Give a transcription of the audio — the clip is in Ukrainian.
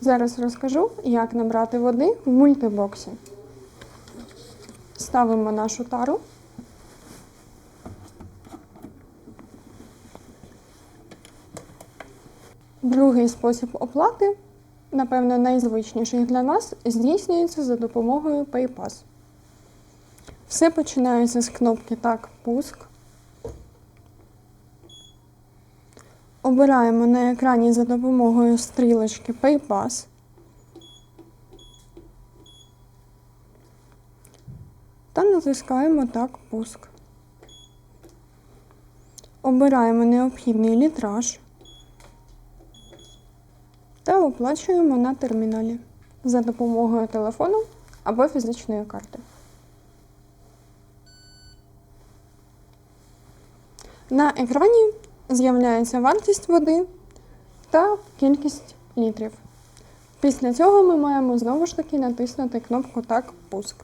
Зараз розкажу, як набрати води в мультибоксі. Ставимо нашу тару. Другий спосіб оплати, напевно, найзвичніший для нас, здійснюється за допомогою PayPass. Все починається з кнопки Так, пуск. Обираємо на екрані за допомогою стрілочки PayPass. Та натискаємо Так, пуск. Обираємо необхідний літраж та оплачуємо на терміналі за допомогою телефону або фізичної карти. На екрані з'являється вартість води та кількість літрів. Після цього ми маємо знову ж таки натиснути кнопку Так, пуск.